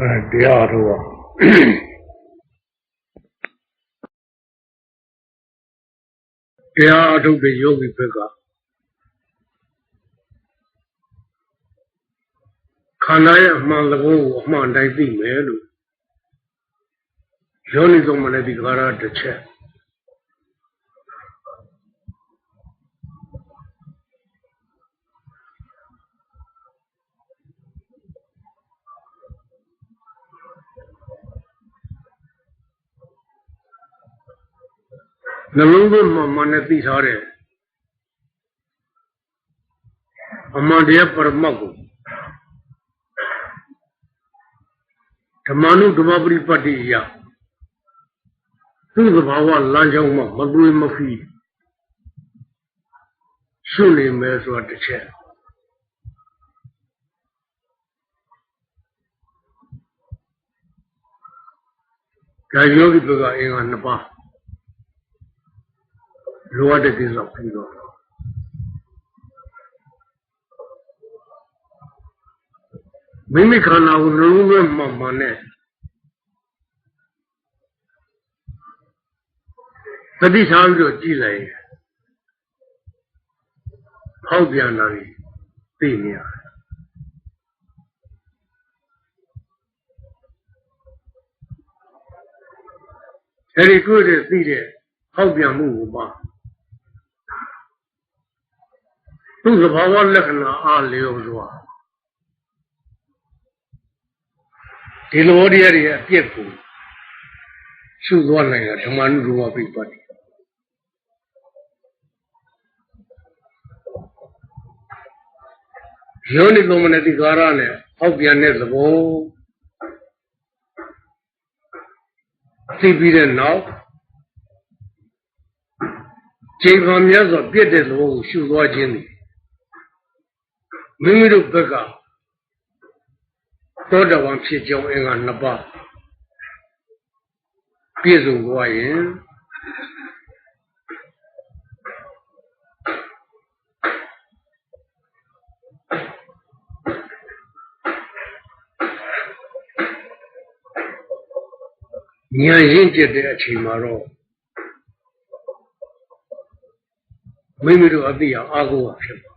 အဲတရားတော်ကတရားအထုတ်တဲ့ယောဂီဘက်ကခန္ဓာရဲ့အမှန်သဘောကိုအမှန်တိုင်းသိမယ်လို့ယောနိသောမနတိကာရတစ်ချက် နှလုံးသွင်းမှမှန်နဲ့သိထားတယ်အမှန်တရားပရမတ်ကိုဓမ္မနုဓမ္မပရိပတ်တိအရာသူ့သဘာဝလမ်းကြောင်းမှာမသွေးမဖီးရှုနေမယ်ဆိုတာတစ်ချက်ဒါယောဂီဘုရားအင်္ဂါနှစ်ပါး လိုအပ်တဲ့ကိစ္စပြီးတော့မိမိခန္ဓာကိုနှလုံးသွင်းမှမှန်နဲ့တတိထားပြီးတော့ကြည့်လိုက်ရင်ဖောက်ပြန်လာပြီသိနေရတယ်အဲ့ဒီကိုယ်တည်းသိတဲ့ဖောက်ပြန်မှုကိုပါ သူ့သဘာဝလက္ခဏာအားလျော်စွာဒီလိုတရားတွေအပြစ်ကိုရှုသွားနိုင်တာဓမ္မနုရဝပိပတ္တိယောနိသောမနတိကာရနဲ့အောက်ပြန်တဲ့သဘောသိပြီးတဲ့နောက်ချိန်ခံမြတ်စွာပြည့်တဲ့သဘောကိုရှုသွားခြင်းသည် မိမိတို့ဘက်ကသောတပန်ဖြစ်ကြောင်းအင်္ဂါနှစ်ပါးပြည့်စုံသွားရင်ဉာဏ်ရင့်ကျက်တဲ့အချိန်မှာတော့မိမိတို့အသိအောင်အားကိုးရဖြစ်ပါ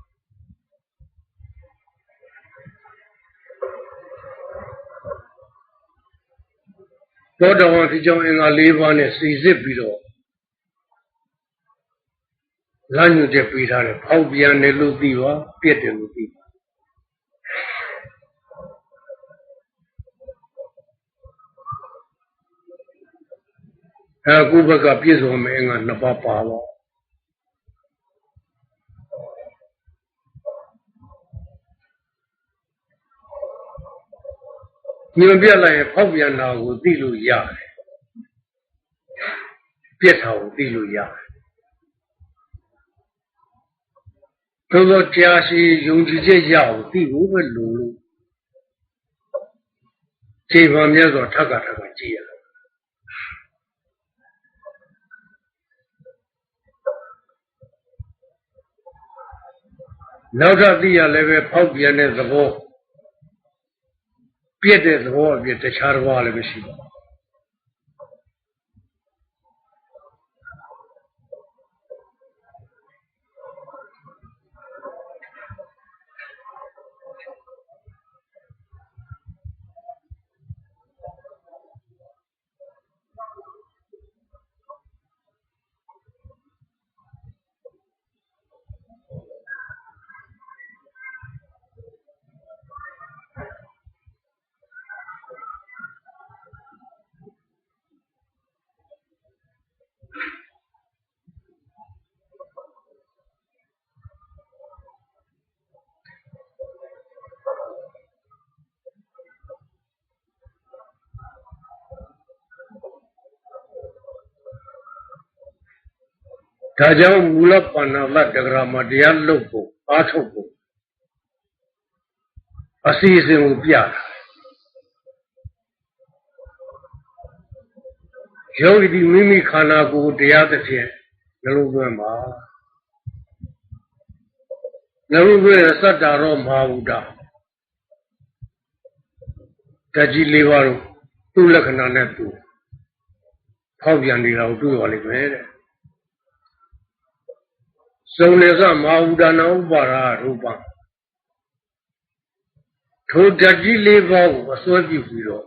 သောတဝန်ဖြစ်ကြောင်းအင်္ဂါ၄ပါးနဲ့စီစစ်ပြီးတော့လမ်းညွှန်ချက်ပေးထားတယ်ဖောက်ပြန်တယ်လို့သိပါပြက်တယ်လို့သိပါအဲကုဘကပြည့်စုံမယ်အင်္ဂါနှစ်ပါးပါတော့ ညွန်ပြလိုက်ရင်ဖောက်ပြန်တာကိုသိလို့ရတယ်ပြက်တာကိုသိလို့ရတယ်သို့သောတရားရှိယုံကြည်ချက်ရအောင်သိဖို့ပဲလိုလို့ခြေပံမြတ်စွာထက်ကထက်ကကြည့်ရတယ်နောက်ထပ်သိရလည်းပဲဖောက်ပြန်တဲ့သဘော ပြည့်တဲ့သဘော ဒါကြောင့်မူလပဏာလတဂရမတရားလုပ်ဖို့အားထုတ်ဖို့အစီအစဉ်ကိုပြတာယောဂီဒီမိမိခန္ဓာကိုယ်တရားတစ်ဖြင့်နှလုံးသွင်းပါနှလုံးသွင်းစတ္တာရောမဟာဝုဒ္ဒဓာတ်ကြီး၄ပါးတို့သူ့လက္ခဏာနဲ့သူဖောက်ပြန်နေတာကိုတွေ့ရလိမ့်မယ်တဲ့ စုံနေစမဟာဝုဒနာဥပါရာရူပံထိုဓာတ်ကြီး၄ပါးကိုအစွဲပြုပြီးတော့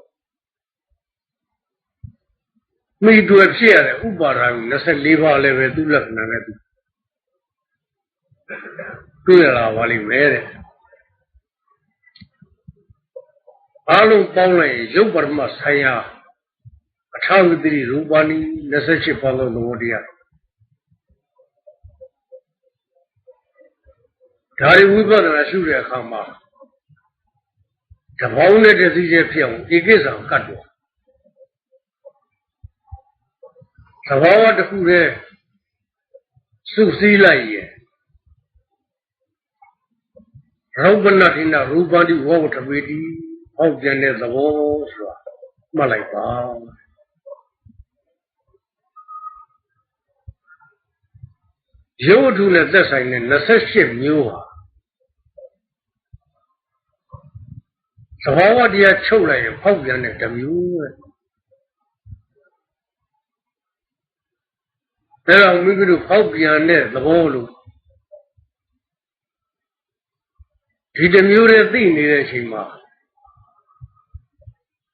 မိတွေ့ဖြစ်ရတဲ့ဥပါရာကို24ပါးလည်းပဲသူ့လက္ခဏာနဲ့သူတွေ့ရလာပါလိမ့်မယ်တဲ့အားလုံးပေါင်းလိုက်ရင်ရုပ်ပရမဆိုင်ရာအထာဝတိရူပဏီ28ပါးလုံးသဘောတရား ဒါရီဝိပဿနာရှုတဲ့အခါမှာတပေါင်းနဲ့တစည်းချင်းဖြစ်အောင်ဧကိစ္စံကတ်တော့သဘာဝတစ်ခုတည်းစုစည်းလိုက်ရင်ရောပနတိနာရူပတိဝဝထဝေတိဟောက်ပြန်တဲ့သဘောဆိုတာမှတ်လိုက်ပါရုပ်ထုနဲ့သက်ဆိုင်တဲ့28မျိုးဟာ သဘာဝတရားချုပ်လိုက်ရင်ဖောက်ပြန်တဲ့တစ်မျိုးပဲဒါကြောင့်မိမိတို့ဖောက်ပြန်တဲ့သဘောလို့ဒီတစ်မျိုးတည်းသိနေတဲ့အချိန်မှာ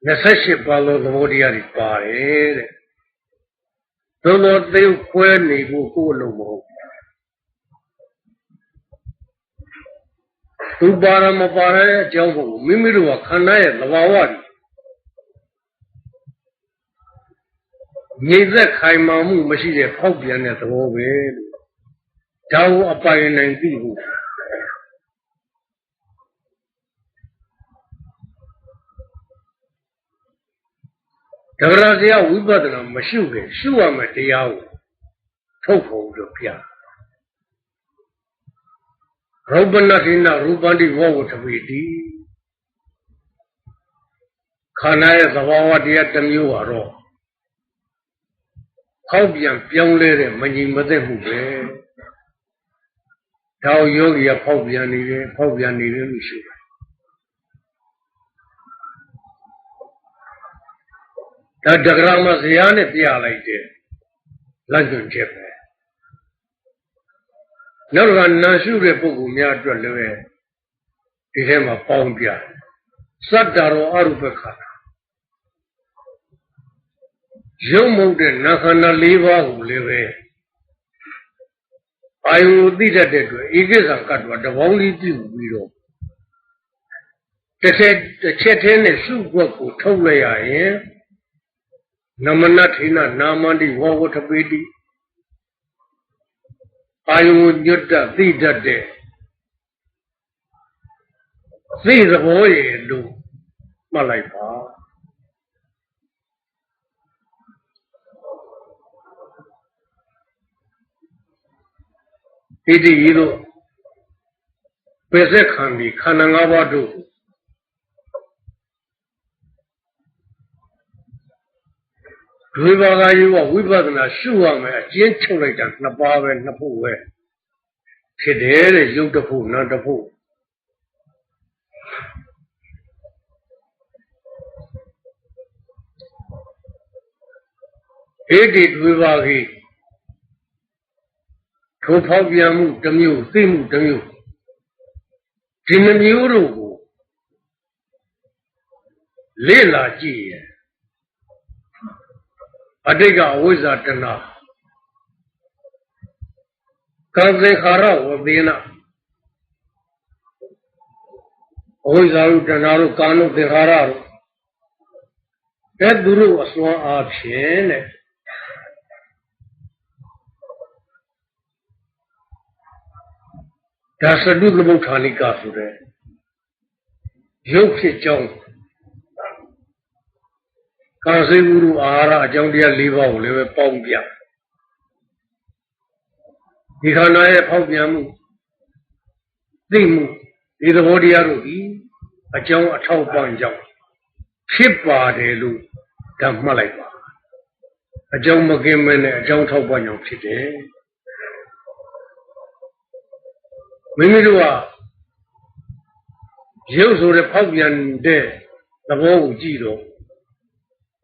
28ပါးသောသဘောတရားတွေပါတယ်တဲ့သို့သောသိခွဲနေဖို့ကိုယ်အလုံးမဟုတ် သူပါရမပါရတဲ့အကြောင်းကိုမိမိတို့ကခန္ဓာရဲ့သဘာဝတွေငြိမ့်သက်ခိုင်မာမှုမရှိတဲ့ဖောက်ပြန်တဲ့သဘောပဲလို့ဒါကိုအပိုင်နိုင်သိဖို့တဂရတရားဝိပဿနာမရှိခင်ရှုရမယ်တရားကိုထုတ်ဖို့လို့ပြ ရုပနတိနာရူပန္တိဝဝထဝီတိခန္ဓာရဲ့သဘာဝတရားတစ်မျိုးပါတော့ဖောက်ပြန်ပြောင်းလဲတဲ့မငြိမ်မသက်မှုပဲဒါယောဂီကဖောက်ပြန်နေတယ်ဖောက်ပြန်နေတယ်လို့ရှိတယ်ဒါတဂရမဇရာနဲ့ပြလိုက်တယ်လက်ညွန်ချက်ပဲ နောက်ကနာရှုတဲ့ပုဂ္ဂိုလ်များအတွက်လည်းဒီထဲမှာပေါင်းပြစတ္တရောအရုပခါရုပ်မဟုတ်တဲ့နာခန္ဓာ၄ပါးကိုလည်းပဲအာယုသိတတ်တဲ့အတွက်ဧကိစ္စကတ်တော်တပေါင်းလေးပြုပြီးတော့တစ်ချက်တစ်ချက်သေးနဲ့ရှုွက်ကိုထုတ်လိုက်ရရင်နမနထိနနာမန္တိဝဝထပေတိ အာယုညွတ်တသိတတ်တဲ့သိသဘောရဲ့လို့မှတ်လိုက်ပါဣတိဤသို့ပေစက်ခံပြီးခန္ဓာ၅ပါးတို့ ဒွေဘာသာရေးကဝိပဿနာရှုရမယ်အကျဉ်းချုပ်လိုက်တာနှစ်ပါးပဲနှစ်ဖို့ပဲဖြစ်တယ်တဲ့ရုပ်တစ်ဖို့နာမ်တစ်ဖို့ဧတိဒွေဘာကြီးထိုဖောက်ပြန်မှုတစ်မျိုးသိမှုတစ်မျိုးဒီနှမျိုးတို့ကိုလေ့လာကြည့်ရင် အတိတ်ကအဝိဇ္ဇာတဏကံသေခါရဝသေနအဝိဇ္ဇာတို့တဏတို့ကာနုသေခါရတို့အဲသူတို့အစွမ်းအားဖြင့်တဲ့ဒါသတုသမုဋ္ဌာနိကဆိုတဲ့ရုပ်ဖြစ်ကြောင်း ကာစေဝုရုအာဟာရအကြောင်းတရား၄ပါးကိုလည်းပဲပေါင်းပြဒီခန္ဓာရဲ့ဖောက်ပြန်မှုသိမှုဒီသဘောတရားတို့ဒီအကြောင်းအထောက်ပံ့ကြောင့်ဖြစ်ပါတယ်လို့ဓာတ်မှတ်လိုက်ပါအကြောင်းမကင်းမဲနဲ့အကြောင်းထောက်ပံ့ကြောင့်ဖြစ်တယ်မိမိတို့ကရုပ်ဆိုတဲ့ဖောက်ပြန်တဲ့သဘောကိုကြည့်တော့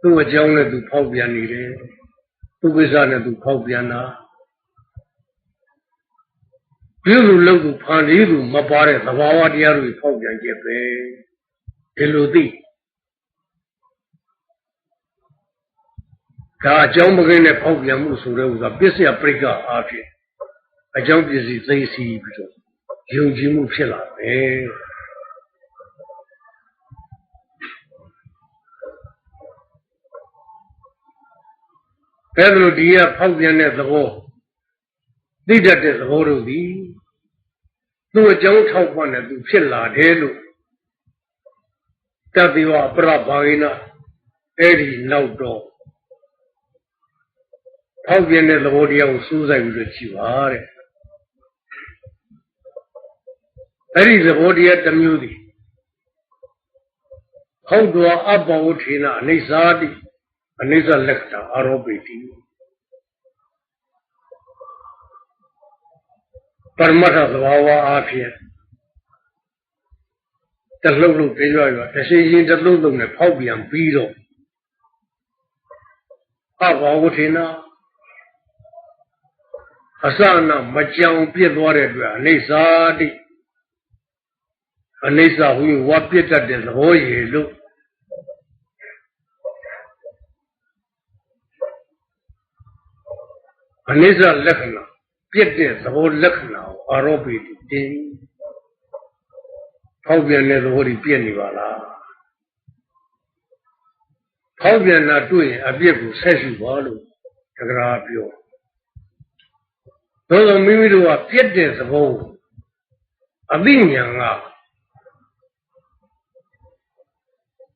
သူ့အကြောင်းနဲ့သူဖောက်ပြန်နေတယ်သူ့ကိစ္စနဲ့သူဖောက်ပြန်တာပြုလူလုပ်သူဖန်တီးသူမပါတဲ့သဘာဝတရားတွေဖောက်ပြန်ချက်ပဲဒီလိုသိဒါအကြောင်းမကင်းတဲ့ဖောက်ပြန်မှုဆိုတဲ့ဥစ္စာပစ္စယပရိက္ခအားဖြင့်အကြောင်းပစ္စည်းသိသိပြီးတော့ယုံကြည်မှုဖြစ်လာတယ် အဲဒါလိုဒီကဖောက်ပြန်တဲ့သဘောသိတတ်တဲ့သဘောတို့သည်သူ့အကြောင်းထောက်ပံ့တဲ့သူဖြစ်လာတယ်လို့တတိဝပရဘာဝိနအဲ့ဒီနောက်တော့ဖောက်ပြန်တဲ့သဘောတရားကိုစူးစိုက်ပြီးတော့ကြည့်ပါတဲ့အဲ့ဒီသဘောတရားတစ်မျိုးသည်ဟုတ်တော်အပ္ပဝထေနအိဋ္ဌာတိ အနိစ္စလက္ခဏာအာရောပိတိပရမတ္ထသဘာဝအားဖြင့်တလှုပ်လှုပ်ပြောရတရှိရင်တလှုပ်လှုပ်နဲ့ဖောက်ပြန်ပြီးတော့အဘာဝထေနာအစနာမကြောင်ပြစ်သွားတဲ့အတွက်အိဋ္ဌာတိအိဋ္ဌာဟူဝါပြစ်တတ်တဲ့သဘောရည်လို့ အနိစ္စလက္ခဏာပြည့်တဲ့သဘောလက္ခဏာကိုအာရောပိတိတင်ဖောက်ပြန်တဲ့သဘောတွေပြည့်နေပါလားဖောက်ပြန်တာတွေ့ရင်အပြစ်ကိုဆက်ရှိပါလို့တက္ကရာပြောသို့သောမိမိတို့ကပြည့်တဲ့သဘောအသိဉာဏ်က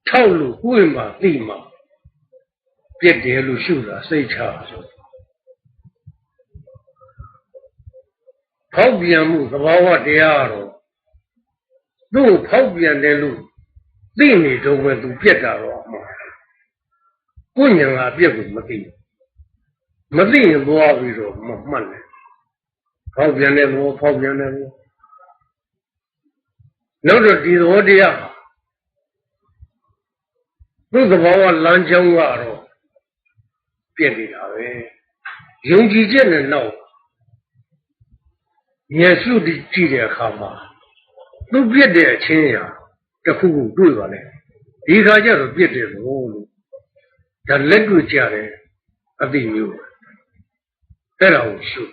ထောက်လို့ကိုယ်မှသိမှပြည့်တယ်လို့ရှုတာစိတ်ချဆို ဖောက်ပြန်မှုသဘာဝတရားတော့သူ့ဖောက်ပြန်တယ်လို့သိနေတော့ပဲသူပြက်တာတော့မှာကိုညာကပြက်ကိုမသိမသိရင်သွားပြီးတော့မမှတ်နဲ့ဖောက်ပြန်တဲ့ဘောဖောက်ပြန်တဲ့ဘောနောက်တော့ဒီသဘောတရားသူ့သဘောကလမ်းကြောင်းကတော့ပြက်နေတာပဲယုံကြည်ချက်နဲ့နောက် မျက်စုကြည့်တဲ့အခါမှာသူပြစ်တဲ့အချင်းရာတစ်ခုခုတွေ့ပါလေဒီခါကျတော့ပြစ်တယ်လို့လို့ဒါလက်တွေ့ကြတယ်အသိမျိုးအဲ့ဒါကိုရှုဒ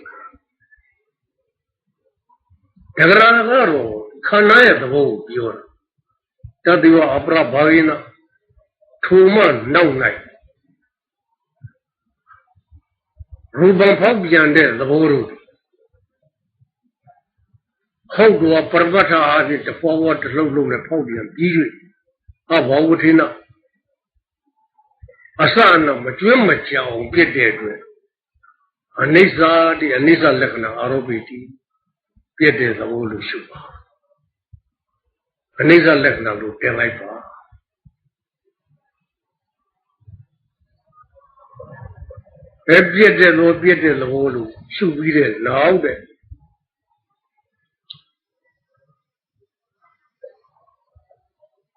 ဂရာကတော့ခန္ဓာရဲ့သဘောကိုပြောတာတတိဝအပရဘာဝိနထိုမှနောက်၌ရူပဖောက်ပြန်တဲ့သဘောတို့ ဟုတ်တော့ပရမတ္ထအားဖြင့်တပေါ်ပေါ်တလုံးလုံးနဲ့ဖောက်ပြန်ပြီး၍အဘောဝထိနာအစအနမကျွမ်းမကြောင်ပြစ်တဲ့အတွက်အနိစ္စတိအနိစ္စလက္ခဏာအာရောပိတိပြစ်တဲ့သဘောလို့ရှုပါအနိစ္စလက္ခဏာလို့တင်လိုက်ပါပဲပြစ်တဲ့လို့ပြစ်တဲ့သဘောလို့ရှုပြီးတဲ့နောက်တဲ့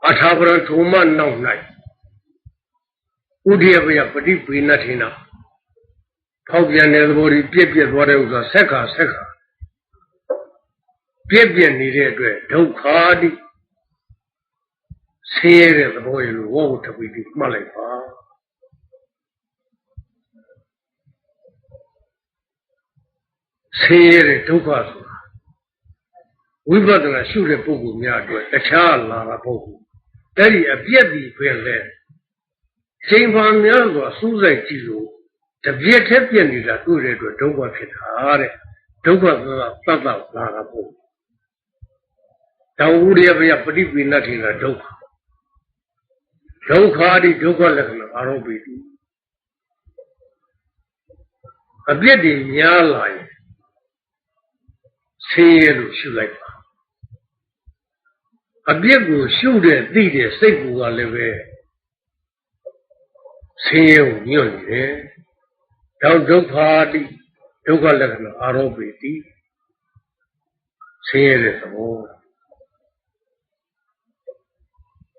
အထာပရထုံမနောက်၌ဥဒိယပယပฏิပေနထေနဖောက်ပြန်တဲ့သဘောကြီးပြက်ပြက်သွားတဲ့ဥစ္စာဆက်ခါဆက်ခါပြက်ပြက်နေတဲ့အတွက်ဒုက္ခတိဆင်းရဲတဲ့သဘောရလို့ဝေါ့တပိတိမှတ်လိုက်ပါဆင်းရဲတဲ့ဒုက္ခဆိုတာဝိပဿနာရှုတဲ့ပုဂ္ဂိုလ်များအတွက်တခြားလာတာပုဂ္ဂိုလ် အဲ့ဒီအပြက်ဒီပင်လဲချိန်ပါများစွာစူးစိုက်ကြည့်လို့တပြက်တည်းပြက်နေတာတွေ့တဲ့အတွက်ဒုက္ခဖြစ်တာတဲ့ဒုက္ခဆိုတာသတ်သတ်လာတာပေါ့တောဝုရိယဘယပฏิပိဏထေနဒုက္ခဒုက္ခအဒီဒုက္ခလက္ခဏာအာရောပိတိအပြစ်တွေများလာရင်ဆင်းရဲလို့ရှုလိုက်ပါ အပြစ်ကိုရှုတဲ့သိတဲ့စိတ်ကူကလည်းပဲဆင်းရဲကိုညွတ်နေတယ်။တောဒုက္ခတိဒုက္ခလက္ခဏာအာရောပိတိဆင်းရဲတဲ့သဘော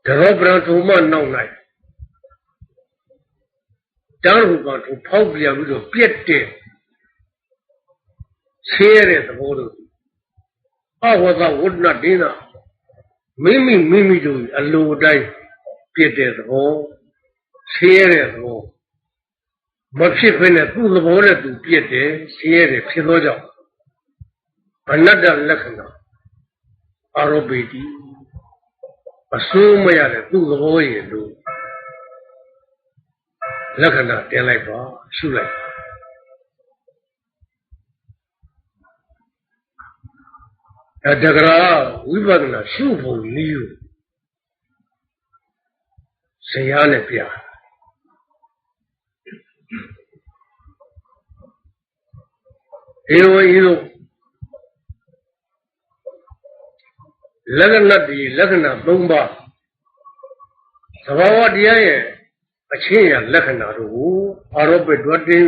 တရောပရံထုံမနောက်၌တန်းရူပံထုဖောက်ပြန်ပြီးတော့ပြက်တဲ့ဆင်းရဲတဲ့သဘောတို့အဝဇဝဒနာဒိနာ မိမိမိမိတို့အလိုတိုင်းပြက်တဲ့သဘောဆင်းရဲတဲ့သဘောမဖြစ်ဘဲနဲ့သူ့သဘောနဲ့သူပြက်တယ်ဆင်းရဲတယ်ဖြစ်သောကြောင့်အနတ္တလက္ခဏာအာရောပေတိအစိုးမရတဲ့သူ့သဘောရည်လို့လက္ခဏာတင်လိုက်ပါရှုလိုက် အဲတကရာဝိပဿနာရှုဖို့နည်းကိုဆရာနဲ့ပြအေဝဤသို့လက္ခဏာဒီလက္ခဏာ၃ပါးသဘာဝတရားရဲ့အချင်းရလက္ခဏာတို့ကိုအာရောပတွတ်တင်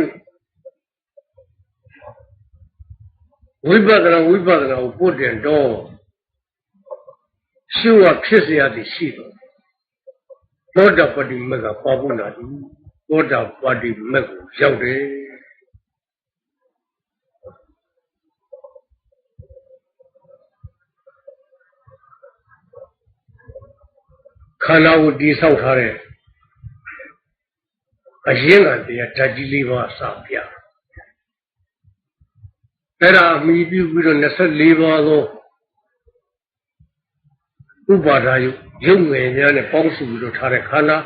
ဝိပဿနာဝိပဿနာကိုပို့တင်တော့ရှုဝဖြစ်เสียသည်ရှိတော့သောတာပတိမကပါပုနာတိသောတာပတိမက်ကိုရောက်တယ်ခန္ဓာကိုတည်ဆောက်ထားတဲ့အရင်ကတရားဓာတ်ကြီးလေးပါးစပြ အဲ့ဒါအမိပြုပြီးတော့24ပါးသောဥပါဒါယုရုပ်ငယ်များနဲ့ပေါင်းစုပြီးတော့ထားတဲ့ခန္ဓာ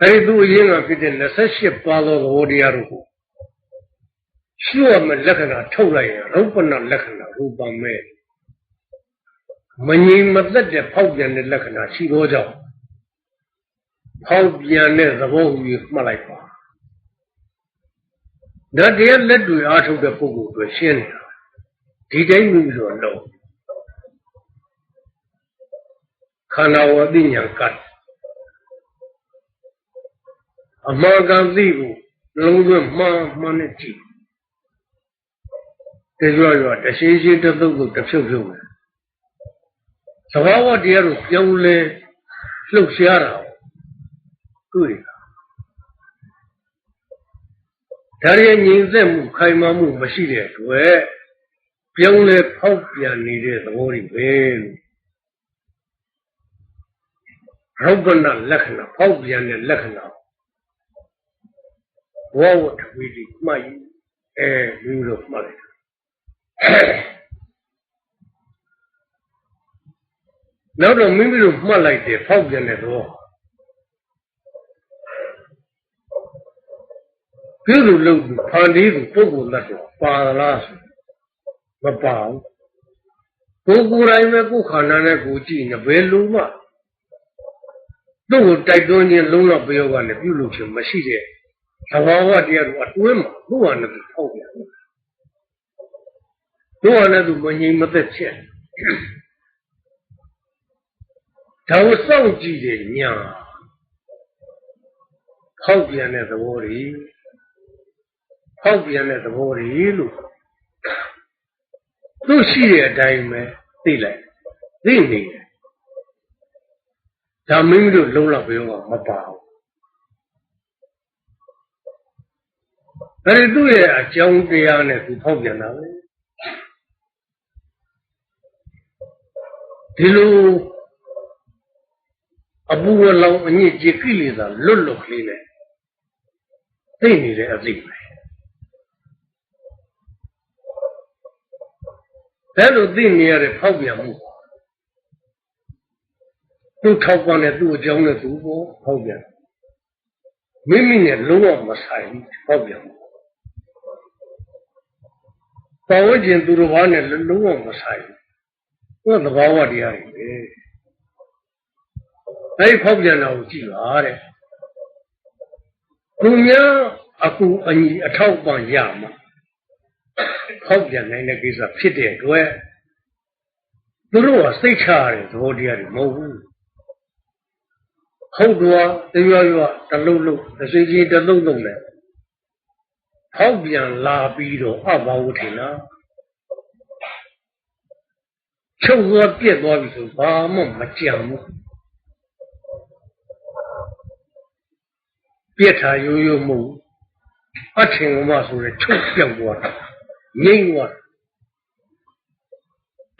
အဲ့ဒီသူအရင်ကဖြစ်တဲ့28ပါးသောသဘောတရားတို့ကိုရှုရမယ့်လက္ခဏာထုတ်လိုက်ရင်ရုပ်ပနာလက္ခဏာရူပမဲ့မငြိမ်မသက်တဲ့ဖောက်ပြန်တဲ့လက္ခဏာရှိသောကြောင့်ဖောက်ပြန်တဲ့သဘောဟူ၍မှတ်လိုက်ပါ ဒါတရားလက်တွေအားထုတ်တဲ့ပုဂ္ဂိုလ်တွေရှင်းနေတာဒီတိုင်းမျိုးဆိုတော့ခန္ဓာဝတိညာကတ်အမှန်ကန်သိဖို့လုံးဝမှန်မှန်နဲ့ကြည့်တကြွရွာတရှိရှိတသုတ်သုတ်တဖြုတ်ဖြုတ်ပဲသဘာဝတရားကိုပြောင်းလဲလှုပ်ရှားတာတွေ့တာ ဒါရည်ငြိမ်သက်မှုခိုင်မာမှုမရှိတဲ့အတွက်ပြောင်းလဲဖောက်ပြန်နေတဲ့သဘောတွေပဲလို့ရုပ်ပနာလက္ခဏာဖောက်ပြန်တဲ့လက္ခဏာဝဝတဝိတိမှတ်ယူအဲမျိုးလို့မှတ်လိုက်နောက်တော့မိမိတို့မှတ်လိုက်တယ်ဖောက်ပြန်တဲ့သဘော ပြုလို့လို့ဖန်တီးသူပုဂ္ဂိုလ်လက်တော့ပါလားဆိုမပါဘူးကိုယ်ကိုယ်တိုင်ပဲကိုယ်ခန္ဓာနဲ့ကိုယ်ကြည့်နေဘယ်လိုမှသူ့ကိုတိုက်တွန်းခြင်းလုံးလောက်ပြောကနေပြုလို့ခြင်းမရှိတဲ့သဘာဝတရားကိုအတွင်းမှာသူ့ဟာနဲ့သူဖောက်ပြန်တယ်သူ့ဟာနဲ့သူမငြိမ်မသက်ဖြစ်ဒါကိုစောင့်ကြည့်တဲ့ညာဖောက်ပြန်တဲ့သဘောတွေ ဖောက်ပြန်တဲ့သဘောတွေလို့သူ့ရှိတဲ့အတိုင်းပဲသိလိုက်သိနေတယ်ဒါမင်းတို့လုံးလောက်ပြောမပါဘူးအဲဒီသူ့ရဲ့အကြောင်းတရားနဲ့သူဖောက်ပြန်တာပဲဒီလိုအပူဝလောင်အညစ်ကြေကိလေသာလွတ်လွတ်ကလေးနဲ့သိနေတဲ့အသိပဲ အဲလိုသိနေရတဲ့ဖောက်ပြန်မှုသူ့ထောက်ပံ့တဲ့သူ့အကြောင်းနဲ့သူ့ကိုဖောက်ပြန်မိမိနဲ့လုံးဝမဆိုင်ဘူးဖောက်ပြန်မှုတော်ဝကျင်သူတော်ဘာနဲ့လုံးဝမဆိုင်ဘူးသူ့သဘာဝတရားတွေပဲအဲဒီဖောက်ပြန်တာကိုကြည့်ပါတဲ့သူများအကူအညီအထောက်ပံ့ရမှာ ဖောက်ပြန်နိုင်တဲ့ကိစ္စဖြစ်တဲ့အတွက်သူတို့ကစိတ်ချရတဲ့သဘောတရားတွေမဟုတ်ဘူးဟုတ်တော့တရားရွာတလုံးလုံးတစ်စိကြီးတလုံးလုံးနဲ့ဟောက်ပြန်လာပြီးတော့အဘာဝထင်လားချုပ်သွားပြက်သွားပြီဆိုဘာမှမကြံဘူးပြက်တာရိုးရိုးမဟုတ်ဘူးအထင်ကမှဆိုတဲ့ချုပ်ပြောက်သွားတာ ငိမ့်သွားတာ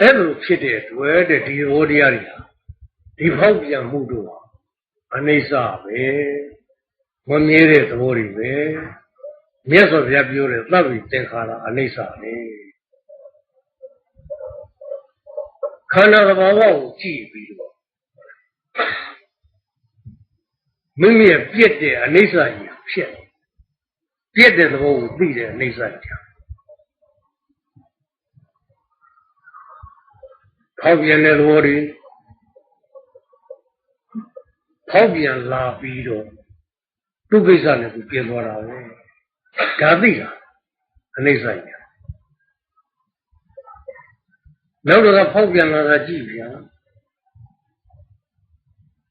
အဲ့လိုဖြစ်တဲ့တွေ့တဲ့ဒီဟောတရားတွေဟာဒီဖောက်ပြန်မှုတို့ဟာအနိစ္စပဲမမြဲတဲ့သဘောတွေပဲမြတ်စွာဘုရားပြောတဲ့သဗ္ဗိသင်္ခါရအနိစ္စပဲခန္ဓာသဘာဝကိုကြည့်ပြီးတော့မိမိရဲ့ပြက်တဲ့အနိစ္စကြီးဖြစ်ပြက်တဲ့သဘောကိုသိတဲ့အနိစ္စကြီး ဖောက်ပြန်တဲ့သဘောတွေဖောက်ပြန်လာပြီးတော့သူ့ကိစ္စနဲ့သူပြင်သွားတာပဲဒါသိတာအနိစ္စကြီးနောက်တော့ဖောက်ပြန်လာတာကြည့်ဗျာ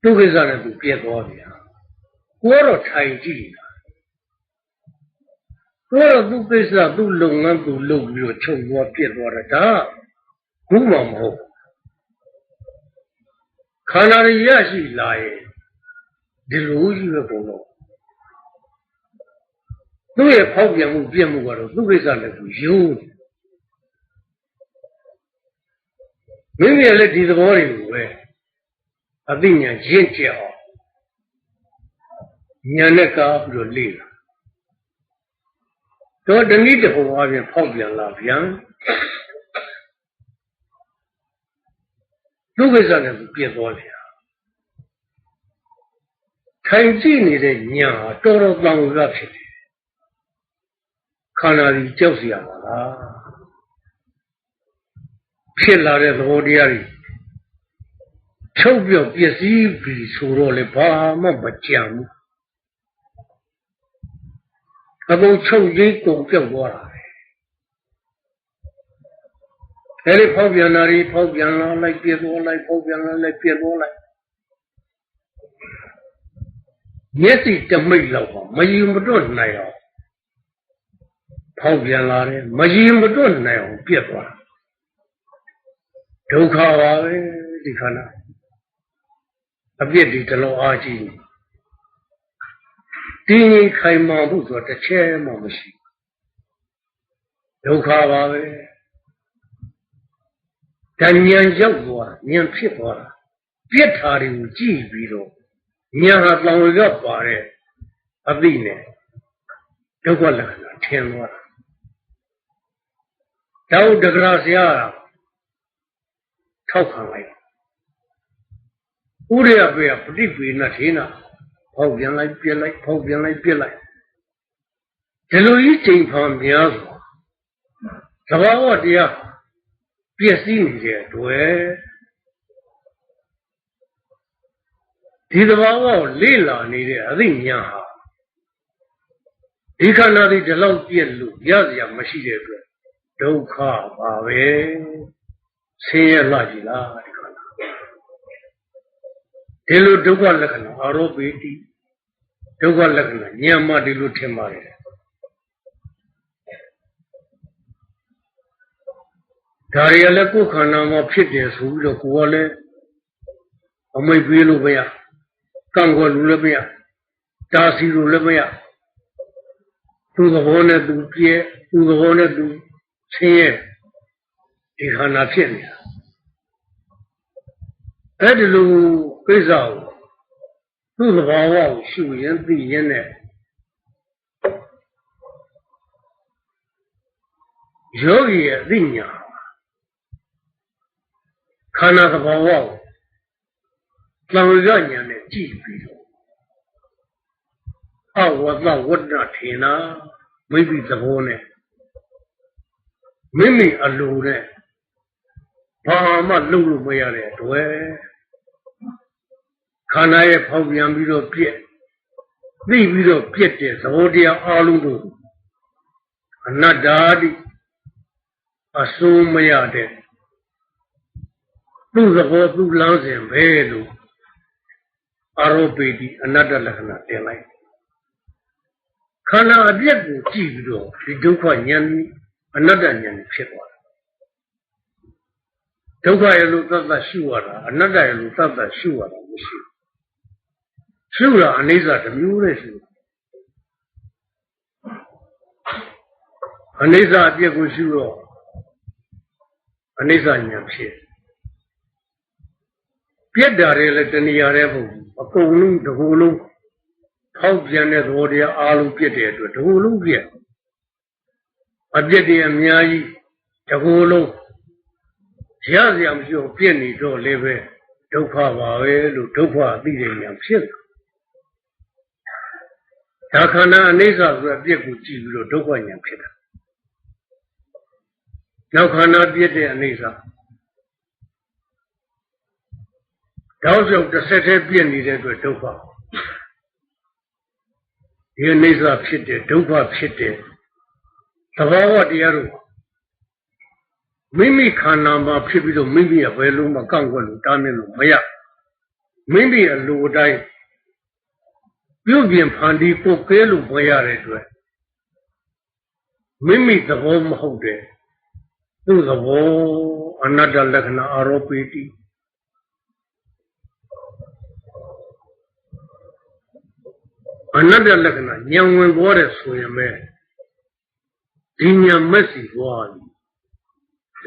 သူ့ကိစ္စနဲ့သူပြင်သွားဗျာကိုကတော့ထိုင်ကြည့်တာကိုကတော့သူ့ကိစ္စသူ့လုပ်ငန်းသူလုပ်ပြီးတော့ချုပ်သွားပြစ်သွားတာဒါခုမှမဟုတ် ခန္ဓာရရရှိလာရဲ့ဒီလိုကြီးပဲပုံတော့သူ့ရဲ့ဖောက်ပြန်မှုပြည့်မှုကတော့သူ့ကိစ္စနဲ့သူယုံမိမိရဲ့လည်းဒီသဘောတွေကိုပဲအသိဉာဏ်ရင့်ကျက်အောင်ဉာဏ်နဲ့ကားပြီးတော့လေ့လာတော့တနည်းတစ်ပုံအပြင်ဖောက်ပြန်လာပြ လူကိစ္စနဲ့ပြည့်သွားပြန်ထိုင်ကြည့်နေတဲ့ညာတော်တော်တန်ခါဖြစ်တယ်ခန္ဓာကြီးကြောက်စီရပါလားဖြစ်လာတဲ့သဘောတရားတွေချုပ်ပြော့ပျက်စီးပြီဆိုတော့လေဘာမှမကြံဘူးအကုန်ချုပ်ကြီးကုန်ပြောက်သွားတာ အဲဒီဖောက်ပြန်တာတွေဖောက်ပြန်လာလိုက်ပြည့်သွားလိုက်ဖောက်ပြန်လာလိုက်ပြည့်သွားလိုက်မျက်စိတမိတ်လောက်ပါမယူမတွတ်နိုင်အောင်ဖောက်ပြန်လာတယ်မယူမတွတ်နိုင်အောင်ပြက်သွားဒုက္ခပါပဲဒီခန္ဓာအပြစ်ဒီတလုံးအားကြီးနေတင်းရင်ခိုင်မာမှုဆိုတစ်ချက်မှမရှိဒုက္ခပါပဲ တဉ္ဉဏ်ရောက်သွားဉာဏ်ဖြစ်သွားတာပြက်ထာတွေကိုကြည့်ပြီးတော့ဉာဏ်ဟာတောင်ဝေကပါတဲ့အသိနဲ့ဒုက္ခလက္ခဏာထင်သွားတာတောက်တဂရဆရာထောက်ခံလိုက်ဥရိယပေပฏิပေနထေနာဖောက်ပြန်လိုက်ပြက်လိုက်ဖောက်ပြန်လိုက်ပြက်လိုက်ဒီလိုကြီးချိန်ဖန်များစွာသဘာဝတရား ပြည့်စည်နေတဲ့အတွက်ဒီသဘာဝကိုလေ့လာနေတဲ့အသိဉာဏ်ဟာဒီခန္ဓာတွေဒီလောက်ပြည့်လို့ရစရာမရှိတဲ့အတွက်ဒုက္ခပါပဲဆင်းရဲလာကြည်လားဒီခန္ဓာဒီလိုဒုက္ခလက္ခဏာအာရောပိတိဒုက္ခလက္ခဏာဉာဏ်မှဒီလိုထင်ပါတယ် ဒါရီလည်းကိုယ်ခန္ဓာမှာဖြစ်တယ်ဆိုပြီးတော့ကိုယ်ကလည်းအမိတ်ပေးလို့မရကံကွယ်လို့လည်းမရတာစီလို့လည်းမရသူ့သဘောနဲ့သူပြည့်သူ့သဘောနဲ့သူဆင်းရဲဒီခန္ဓာဖြစ်နေတာအဲ့ဒီလိုကိစ္စကိုသူ့သဘာဝကိုရှုရင်သိရင်နဲ့ယောဂီရဲ့အသိဉာဏ် ခန္ဓာသဘာဝကိုသံဃာဉာဏ်နဲ့ကြည့်ပြီးတော့အဝတ္တဝတ္တထေနာမိမိသဘောနဲ့မိမိအလိုနဲ့ဘာမှလုပ်လို့မရတဲ့အတွက်ခန္ဓာရဲ့ဖောက်ပြန်ပြီးတော့ပြက်သိပြီးတော့ပြက်တဲ့သဘောတရားအလုံးတို့အနတ္တာတိအစိုးမရတဲ့ သူ့သဘောသူ့လမ်းစဉ်ပဲလို့အာရောပေတိအနတ္တလက္ခဏာတင်လိုက်ခန္ဓာအပြက်ကိုကြည့်ပြီးတော့ဒီဒုက္ခဉာဏ်အနတ္တဉာဏ်ဖြစ်သွားတယ်ဒုက္ခရဲ့လို့သတ်သတ်ရှုရတာအနတ္တရဲ့လို့သတ်သတ်ရှုရတာမရှိဘူးရှုတာအနိစ္စတစ်မျိုးနဲ့ရှုတာအနိစ္စအပြစ်ကိုရှုတော့အနိစ္စဉာဏ်ဖြစ် ပြက်တာတွေလည်းတဏှာတဲ့ပုံအကုန်လုံးတစ်ခုလုံးထောက်ပြန်တဲ့သဘောတရားအားလုံးပြက်တဲ့အတွက်တစ်ခုလုံးပြက်အပြက်တွေအများကြီးတစ်ခုလုံးရစရာမရှိအောင်ပြက်နေတော့လည်းပဲဒုက္ခပါပဲလို့ဒုက္ခအသိဉာဏ်ဖြစ်လာဒါခန္ဓာအနိစ္စဆိုတဲ့အပြက်ကိုကြည့်ပြီးတော့ဒုက္ခဉာဏ်ဖြစ်တာနောက်ခန္ဓာပြည့်တဲ့အနေစာ တောက်ချုပ်တစ်ဆက်တည်းပြည့်နေတဲ့အတွက်ဒုက္ခဒီအနေစာဖြစ်တဲ့ဒုက္ခဖြစ်တဲ့သဘောဝတရားတို့မိမိခန္ဓာမှာဖြစ်ပြီးတော့မိမိရဲ့ဘယ်လုံးမကန့်ကွက်လို့တားမြစ်လို့မရမိမိအလိုအတိုင်းပြုပြင်ဖန်တီးကိုကဲလို့မရတဲ့အတွက်မိမိသဘောမဟုတ်တဲ့သူ့သဘောအနတ္တလက္ခဏာအာရောပိတိ အနတ္တလက္ခဏာညံဝင်သွားတယ်ဆိုရင်ပဲဒီညံမက်စီသွားပြီ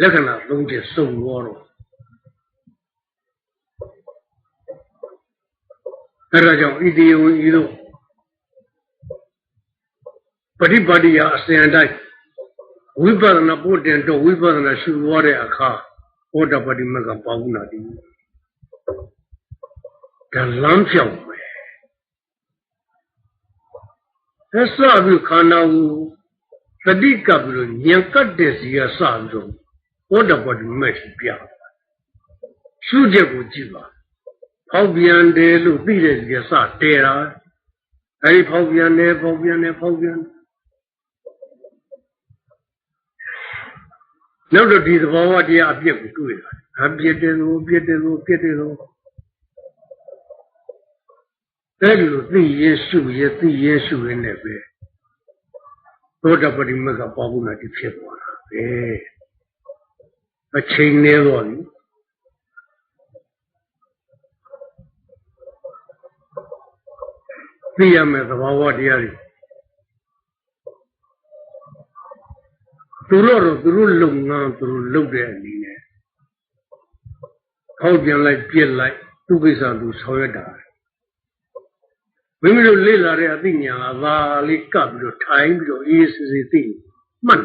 လက္ခဏာသုံးချက်စုံသွားတော့အဲဒါကြောင့်ဣတိယဝဤသို့ပฏิပါတိယအစဉ်အတိုင်းဝိပဿနာပို့တင်တော့ဝိပဿနာရှုသွားတဲ့အခါဩတပတိမကပါဘူးနာတိဒါလမ်းဖြောင်းပဲ သက်စပြီးခန္ဓာကိုတတိကပ်ပြီးတော့ညံကတ်တဲ့စီကစပြီးတော့ဩတပတိမဲ့ရှိပြရှုချက်ကိုကြည့်ပါဖောက်ပြန်တယ်လို့သိတဲ့စီကစတဲတာအဲဒီဖောက်ပြန်တယ်ဖောက်ပြန်တယ်ဖောက်ပြန်တယ်နောက်တော့ဒီသဘောဝတရားအပြစ်ကိုတွေ့တာအပြစ်တယ်လို့ပြစ်တယ်လို့ပြစ်တယ်လို့ အဲ့ဒီလိုသိရင်ရှုရင်သိရင်ရှုရင်လည်းပဲသောတပတိမကပါဘူးလားဒီဖြစ်သွားတာပဲအချိန်နေတော့ပြီသိရမယ်သဘာဝတရားတွေသူတို့တော့သူတို့လုံငန်းသူတို့လုပ်တဲ့အနေနဲ့ထောက်ပြန်လိုက်ပြစ်လိုက်သူ့ကိစ္စသူဆောင်ရွက်တာ မိမိတို့လေ့လာတဲ့အသိဉာဏ်ကသာလေးကပ်ပြီးတော့ထိုင်ပြီးတော့အေးစစ်စစ်သိမှတ်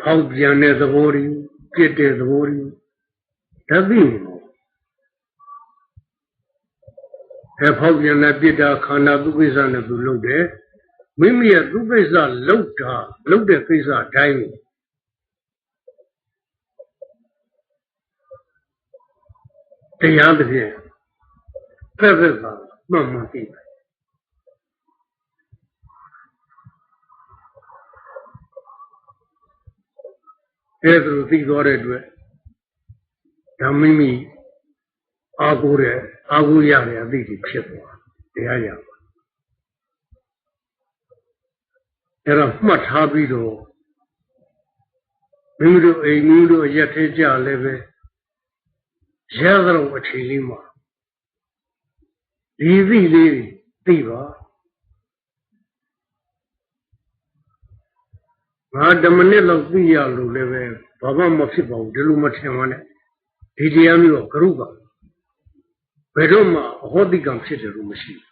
ထောက်ပြန်တဲ့သဘောတွေပြစ်တဲ့သဘောတွေဓာသိနေတယ်အဲဖောက်ပြန်တဲ့ပြစ်တာခန္ဓာသူ့ကိစ္စနဲ့သူလုပ်တယ်မိမိရဲ့သူကိစ္စလောက်တာလောက်တဲ့ကိစ္စတိုင်းတရားသဖြင့် ဖက်ဖက်ပါမှန်မှန်သိတယ်အဲဒါလိုသိသွားတဲ့အတွက်ဓမ္မိမိအာကိုတဲ့အာကိုရတဲ့အသိတွေဖြစ်သွားတရားရအဲ့တော့မှတ်ထားပြီးတော့မိမိတို့အိမ်မိမိတို့ရက်သေးကြလည်းပဲရသလောက်အချိန်လေးမှာ ဒီသိလေးသိပါငါ10မိနစ်လောက်သိရလို့လည်းပဲဘာမှမဖြစ်ပါဘူးဒီလိုမထင်ပါနဲ့ဒီတရားမျိုးကဂရုကဘယ်တော့မှအဟောတိကံဖြစ်တယ်လို့မရှိဘူး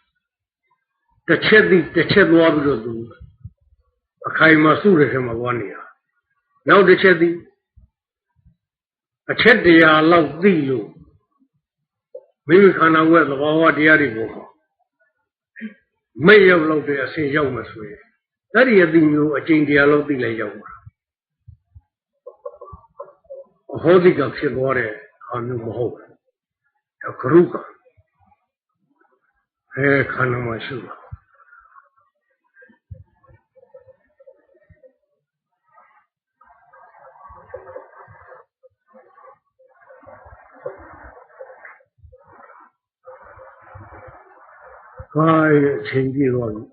တစ်ချက်သိတစ်ချက်သွားပြီးတော့သူအခိုင်မှာစုတဲ့ထဲမှာသွားနေတာနောက်တစ်ချက်သည်အချက်တရားလောက်သိလို့ မိမိခန္ဓာကိုယ်သဘာဝတရားတွေကိုမဲ့ရောက်လောက်တဲ့အဆင့်ရောက်မှဆိုရင်အဲ့ဒီအသိမျိုးအကျင့်တရားလောက်သိလိုက်ရောက်မှာအဟောတိကဖြစ်သွားတဲ့ခါမျိုးမဟုတ်ဘူး။ကရုကအဲခန္ဓာမှာရှိပါ ခိုင်းအချိန်ပြည့်သွားပြီ